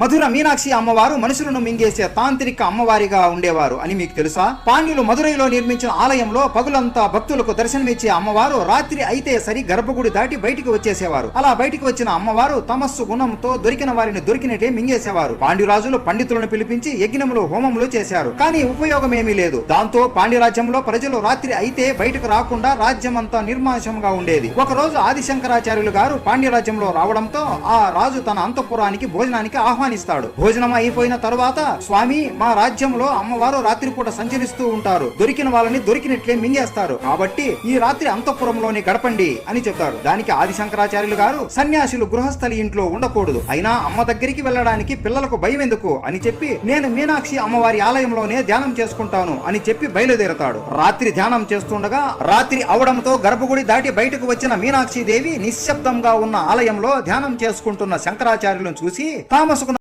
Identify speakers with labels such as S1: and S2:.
S1: మధుర మీనాక్షి అమ్మవారు మనుషులను మింగేసే తాంత్రిక అమ్మవారిగా ఉండేవారు అని మీకు తెలుసా? పాండ్యులు మధురైలో నిర్మించిన ఆలయంలో పగులంతా భక్తులకు దర్శనమిచ్చే అమ్మవారు రాత్రి అయితే సరి గర్భగుడి దాటి బయటికి వచ్చేసేవారు. అలా బయటికి వచ్చిన అమ్మవారు తమస్సు గుణంతో దొరికిన వారిని దొరికినట్టే మింగేసేవారు. పాండ్యురాజులు పండితులను పిలిపించి యజ్ఞములు హోమములు చేశారు. కానీ ఉపయోగమేమీ లేదు. దాంతో పాండ్యరాజ్యంలో ప్రజలు రాత్రి అయితే బయటకు రాకుండా రాజ్యమంతా నిర్మాంసంగా నిర్మాషంగా ఉండేది. ఒకరోజు ఆదిశంకరాచార్యులు గారు పాండ్యరాజ్యంలో రావడంతో ఆ రాజు తన అంతఃపురానికి భోజనానికి ఆహ్వానిస్తాడు. భోజనం అయిపోయిన తరువాత స్వామి మా రాజ్యంలో అమ్మవారు రాత్రిపూట సంచరిస్తూ ఉంటారు. దొరికిన వాళ్ళని దొరికినట్లే మింగేస్తారు. కాబట్టి ఈ రాత్రి అంతఃపురంలోనే గడపండి అని చెప్తారు. దానికి ఆది శంకరాచార్యులు గారు సన్యాసులు గృహస్థలి ఇంట్లో ఉండకూడదు. అయినా అమ్మ దగ్గరికి వెళ్ళడానికి పిల్లలకు భయం ఎందుకు అని చెప్పి నేను మీనాక్షి అమ్మవారి ఆలయంలోనే ధ్యానం చేసుకుంటాను అని చెప్పి బయలుదేరతాడు. రాత్రి ధ్యానం చేస్తుండగా రాత్రి అవడంతో గర్భగుడి దాటి బయటకు వచ్చిన మీనాక్షి దేవి నిశ్శబ్దంగా ఉన్న ఆలయంలో ధ్యానం చేసుకుంటున్న శంకరాచార్యులను చూసి తామసుకు